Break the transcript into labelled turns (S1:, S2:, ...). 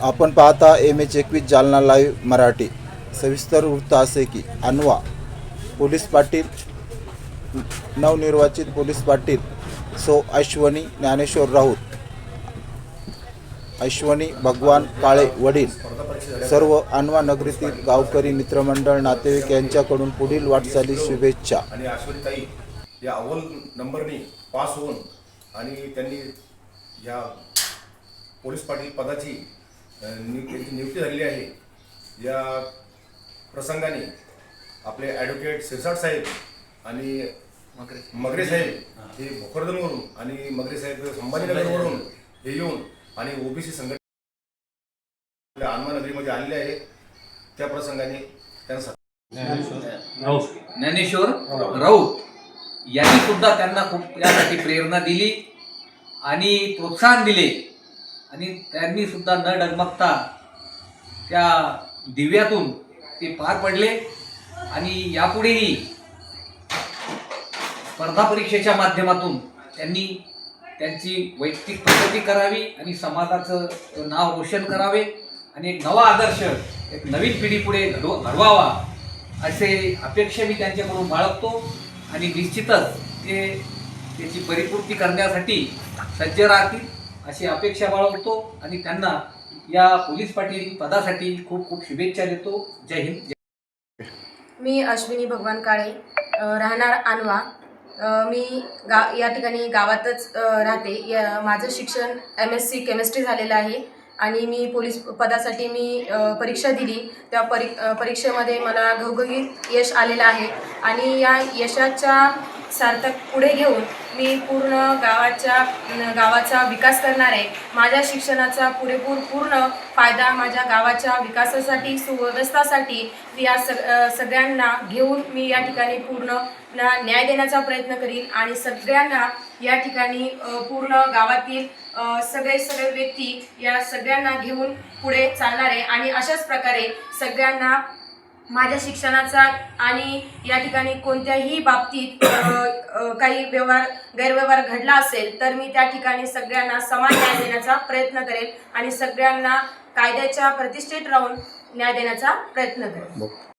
S1: आपण पाहता M H एकवीस जालना लाईव्ह मराठी. सविस्तर वृत्त असे की अनवा पोलीस पाटील नवनिर्वाचित पोलीस पाटील सो अश्वनी ज्ञानेश्वर राऊत अश्वनी भगवान काळे वडील सर्व अनवा नगरीतील गावकरी मित्रमंडळ नातेवाईक यांच्याकडून पुढील वाटचाली शुभेच्छा.
S2: आणि अश्वनीताई या अव्वल नंबरने पास होऊन आणि त्यांनी या पोलीस पाटील पदाची नियु- त्यांची नियुक्ती झालेली आहे. या प्रसंगाने आपले ॲडव्होकेट सिरसाट साहेब आणि मगरे साहेब. हे भोकरदनवरून आणि मगरे साहेब संभाजीनगरवरून हे येऊन आणि ओबीसी संघटना आनवा नगरीमध्ये आलेले आहेत त्या प्रसंगाने त्यांना
S3: ज्ञानेश्वर राऊत यांनी सुद्धा त्यांना खूप यासाठी प्रेरणा दिली आणि प्रोत्साहन दिले. आणि त्यांनी सुद्धा न डगमगता त्या दिव्यातून ते पार पडले. आणि यापुढेही स्पर्धा परीक्षेच्या माध्यमातून त्यांनी त्यांची वैयक्तिक प्रगती करावी आणि समाजाचं नाव रोशन करावे आणि एक नवा आदर्श एक नवीन पिढी पुढे घडव घडवावा असे अपेक्षा मी त्यांच्याकडून बाळगतो. आणि निश्चितच ते त्याची परिपूर्ती करण्यासाठी सज्ज राहतील. अशी अपेक्षा बाळगतो आणि त्यांना या पोलीस पाटील पदासाठी खूप खूप शुभेच्छा देतो. जय हिंद जय
S4: मी अश्विनी भगवान काळे राहणार आणवा मी गा या ठिकाणी गावातच राहते. या माझं शिक्षण एम एस सी केमिस्ट्री झालेलं आहे आणि मी पोलीस पदासाठी मी परीक्षा दिली. त्या परी परीक्षेमध्ये मला घवघवीत यश आलेलं आहे. आणि या यशाच्या सार्थक पुढे घेऊन मी पूर्ण गावाच्या गावाचा विकास करणार आहे. माझ्या शिक्षणाचा पुरेपूर पूर्ण फायदा माझ्या गावाच्या विकासासाठी सुव्यवस्थासाठी या सग सगळ्यांना घेऊन मी या ठिकाणी पूर्ण ना न्याय देण्याचा प्रयत्न करीन आणि सगळ्यांना या ठिकाणी पूर्ण गावातील सगळे सगळे व्यक्ती या सगळ्यांना घेऊन पुढे चालणार आहे. आणि अशाच प्रकारे सगळ्यांना माझ्या शिक्षणाचा आणि या ठिकाणी कोणत्याही बाबतीत काही व्यवहार गैरव्यवहार घडला असेल तर मी त्या ठिकाणी सगळ्यांना समान न्याय देण्याचा प्रयत्न करेल आणि सगळ्यांना कायद्याच्या प्रतिष्ठेत राहून न्याय देण्याचा प्रयत्न करेल